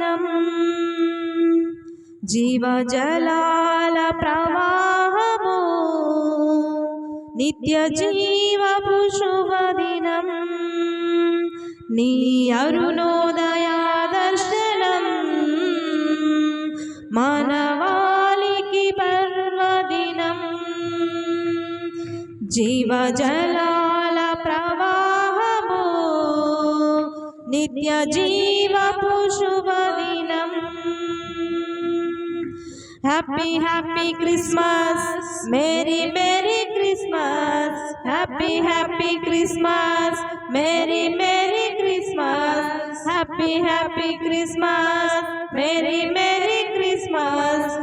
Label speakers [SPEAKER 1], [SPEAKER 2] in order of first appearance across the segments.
[SPEAKER 1] దినం జీవజలాల ప్రవాహము నిత్య జీవపు శుభదినం నీ అరుణోదయా దర్శనం మానవాళికి పర్వదినం జీవజలాల ప్రవాహము నిత్య జీవపు శుభదినం happy happy Christmas merry merry Christmas happy happy Christmas merry merry Christmas happy happy Christmas merry merry Christmas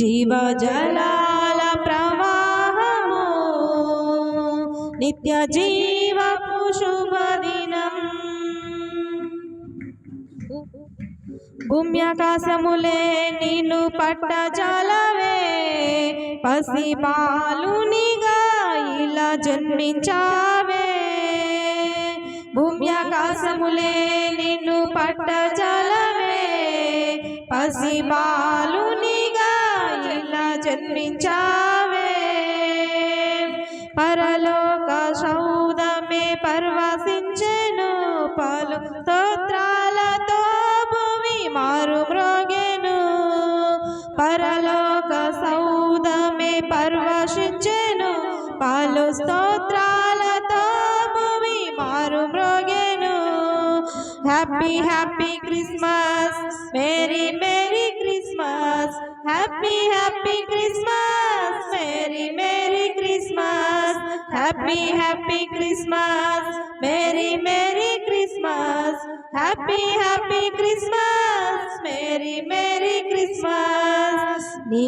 [SPEAKER 1] జీవజలాల ప్రవాహము నిత్య జీవపు శుభదినం భూమ్యాకాశములే నిన్ను పట్టజాలవే పసి బాలునిగా ఇలా జన్మించావే. భూమ్యాకాశములే నిన్ను పట్టజాలవే పసి బాలునిగా జన్మించావే. పరలోక సౌదమే పర్వసించెను పలు స్తోత్రాలతో భూమి మారు మ్రోగెను. పరలోక సౌదమే పర్వశించెను. పలు స్తోత్రాలతో భూమి మారు మ్రోగెను. Happy happy Christmas. Merry merry. Happy happy Christmas merry merry Christmas happy happy Christmas merry merry Christmas happy happy Christmas merry merry Christmas నీ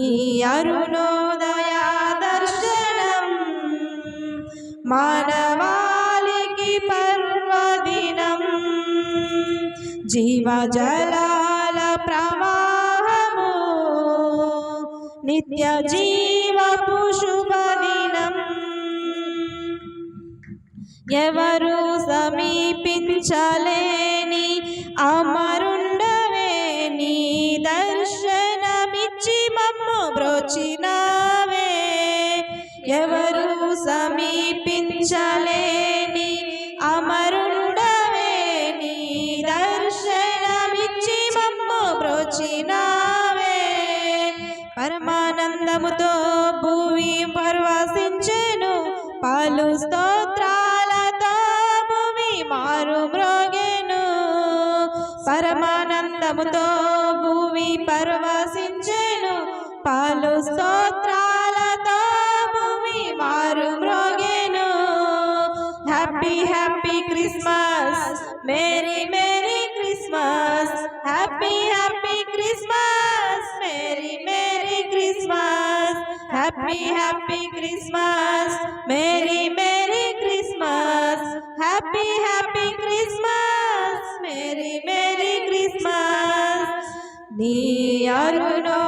[SPEAKER 1] అరుణోదయ దర్శనం మానవాళికి పర్వదినం. జీవజలాల ప్రవ నిత్య జీవపు శుభదినం ఎవరు సమీపించలేని అమరుండవే నీ దర్శనమిచ్చి మమ్ము బ్రోచినావే. ఎవరు సమీపించలే పరమానందముతో భూమి పర్వసించెను పలు స్తోత్రాలతో భూమి మారు మ్రోగెను. పరమానందముతో భూమి పర్వసించెను పలు స్తోత్రాలతో భూమి మారు మ్రోగెను. Happy happy Christmas merry merry Christmas happy happy happy happy christmas. Merry merry christmas. Happy happy christmas. Merry merry christmas. നീ ആരുണോ